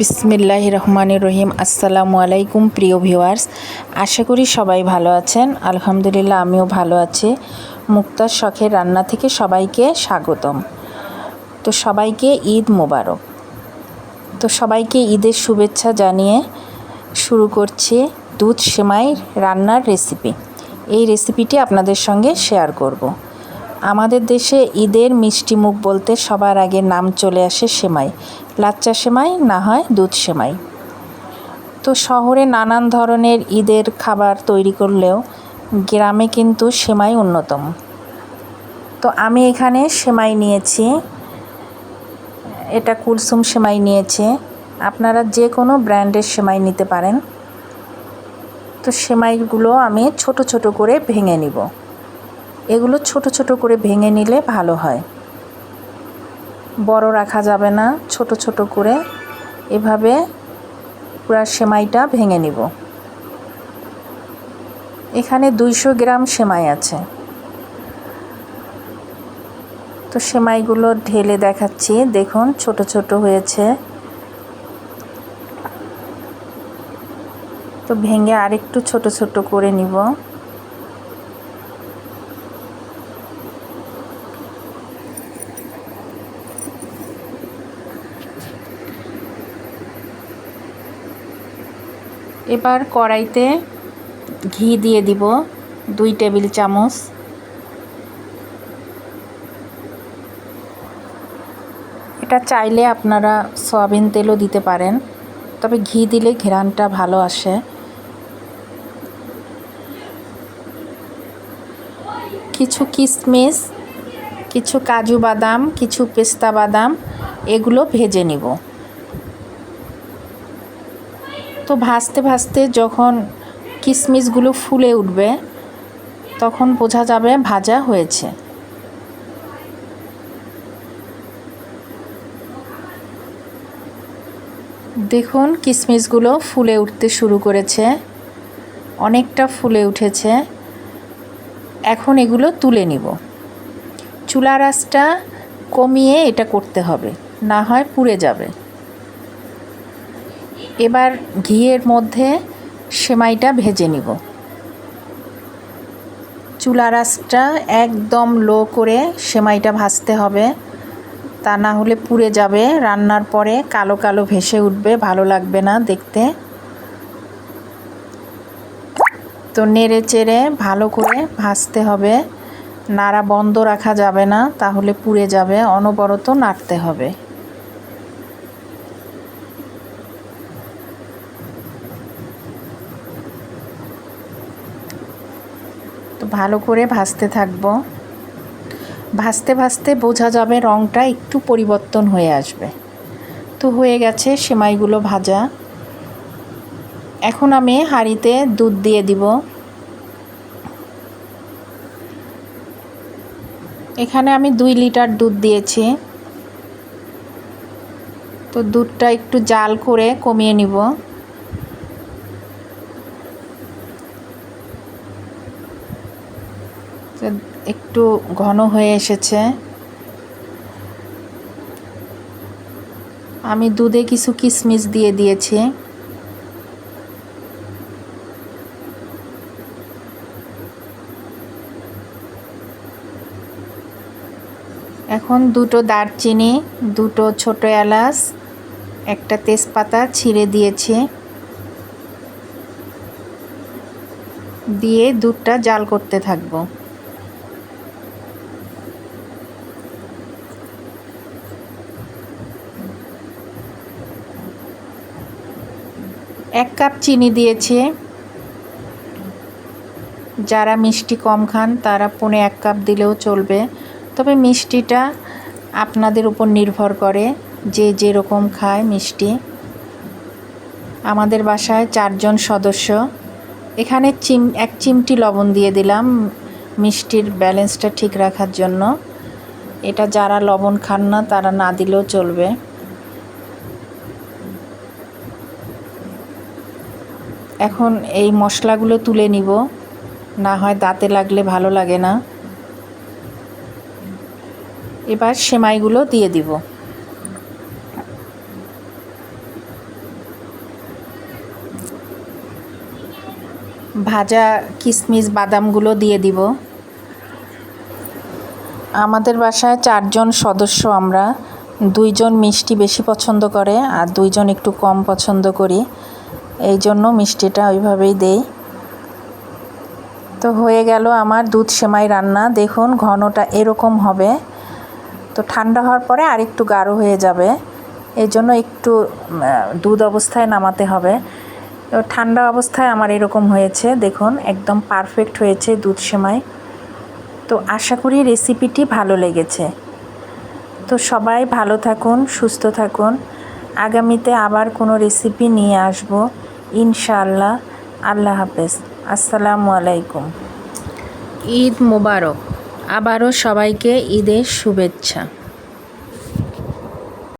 বিসমিল্লাহ রহমানির রহিম। আসসালামু আলাইকুম প্রিয় ভিউয়ার্স, আশা করি সবাই ভালো আছেন। আলহামদুলিল্লাহ আমিও ভালো আছি। মুক্তার শখের রান্না থেকে সবাইকে স্বাগতম। তো সবাইকে ঈদ মোবারক। তো সবাইকে ঈদের শুভেচ্ছা জানিয়ে শুরু করছি দুধ সেমাই রান্নার রেসিপি এই রেসিপিটি আপনাদের সঙ্গে শেয়ার করব। আমাদের দেশে ঈদের মিষ্টি মুখ বলতে সবার আগে নাম চলে আসে সেমাই। লাচ্চা সেমাই, না হয় দুধ সেমাই। তো শহরে নানান ধরনের ঈদের খাবার তৈরি করলেও গ্রামে কিন্তু সেমাই অন্যতম। তো আমি এখানে সেমাই নিয়েছি। এটা কুলসুম সেমাই নিয়েছে। আপনারা যে কোনো ব্র্যান্ডের সেমাই নিতে পারেন। তো সেমাইগুলো আমি ছোট ছোট করে ভেঙে নিব। এগুলো ছোট ছোট করে ভেঙে নিলে ভালো হয়। বড় রাখা যাবে না, ছোট ছোট করে এভাবে পুরা সেমাইটা ভেঙে নিব। এখানে দুইশো গ্রাম সেমাই আছে। তো সেমাইগুলো ঢেলে দেখাচ্ছি। দেখুন, ছোট ছোট হয়েছে। তো ভেঙে আরেকটু ছোট ছোট করে নিব। এবার কড়াইতে ঘি দিয়ে দিব দুই টেবিল চামচ। এটা চাইলে আপনারা সয়াবিন তেলও দিতে পারেন, তবে ঘি দিলে ঘেরানটা ভালো আসে। কিছু কিশমিশ কিছু কাজু বাদাম, কিছু পেস্তা বাদাম, এগুলো ভেজে নিব। তো ভাজতে ভাজতে যখন কিশমিশগুলো ফুলে উঠবে, তখন বোঝা যাবে ভাজা হয়েছে। দেখুন কিশমিশগুলো ফুলে উঠতে শুরু করেছে। অনেকটা ফুলে উঠেছে। এখন এগুলো তুলে নিব। চুলা রাসটা কমিয়ে এটা করতে হবে, না হয় পুড়ে যাবে। এবার ঘিয়ের মধ্যে সেমাইটা ভেজে নিব। চুলা রাসটা একদম লো করে সেমাইটা ভাজতে হবে। তা না হলে পুড়ে যাবে। রান্নার পরে কালো কালো ভেসে উঠবে, ভালো লাগবে না দেখতে। তো নেড়ে চেড়ে ভালো করে ভাজতে হবে। নাড়া বন্ধ রাখা যাবে না, তাহলে পুড়ে যাবে, অনবরত নাড়তে হবে। তো ভালো করে ভাজতে থাকব। ভাজতে ভাজতে বোঝা যাবে রঙটা একটু পরিবর্তন হয়ে আসবে। তো হয়ে গেছে সেমাইগুলো ভাজা। এখন আমি হাঁড়িতে দুধ দিয়ে দিব। এখানে আমি দুই লিটার দুধ দিয়েছি। তো দুধটা একটু জাল করে কমিয়ে নিব। একটু ঘন হয়ে এসেছে। আমি দুধে কিছু কিশমিশ দিয়ে দিয়েছি। এখন দুটো দারচিনি, দুটো ছোটো এলাচ, একটা তেজপাতা ছিঁড়ে দিয়েছি। দিয়ে দুধটা জাল করতে থাকব। এক কাপ চিনি দিয়েছে। যারা মিষ্টি কম খান, তারা পনে এক কাপ দিলেও চলবে। তবে মিষ্টিটা আপনাদের উপর নির্ভর করে যে যেরকম খায় মিষ্টি। আমাদের বাসায় চারজন সদস্য। এখানে চিম, এক চিমটি লবণ দিয়ে দিলাম মিষ্টির ব্যালেন্সটা ঠিক রাখার জন্য। এটা যারা লবণ খান না, তারা না দিলেও চলবে। এখন এই মশলাগুলো তুলে নিব। না হয় দাঁতে লাগলে ভালো লাগে না। এবার সেমাইগুলো দিয়ে দিব। ভাজা কিশমিশ বাদামগুলো দিয়ে দিব। আমাদের বাসায় চারজন সদস্য আমরা। দুইজন মিষ্টি বেশি পছন্দ করে আর দুইজন একটু কম পছন্দ করি। এই জন্য মিষ্টিটা ওইভাবেই দেই। তো হয়ে গেল আমার দুধ সেমাই রান্না। দেখুন ঘনটা এরকম হবে। তো ঠান্ডা হওয়ার পরে আর একটু গাঢ় হয়ে যাবে। এই জন্য একটু দুধ অবস্থায় নামাতে হবে। তো ঠান্ডা অবস্থায় আমার এরকম হয়েছে। দেখুন একদম পারফেক্ট হয়েছে দুধ সেমাই। তো আশা করি রেসিপিটি ভালো লেগেছে। তো সবাই ভালো থাকুন, সুস্থ থাকুন। আগামীতে আবার কোনো রেসিপি নিয়ে আসব, ইনশাআল্লাহ। আল্লাহ হাফেজ। আসসালামু আলাইকুম। ঈদ মোবারক। আবারও সবাইকে ঈদের শুভেচ্ছা।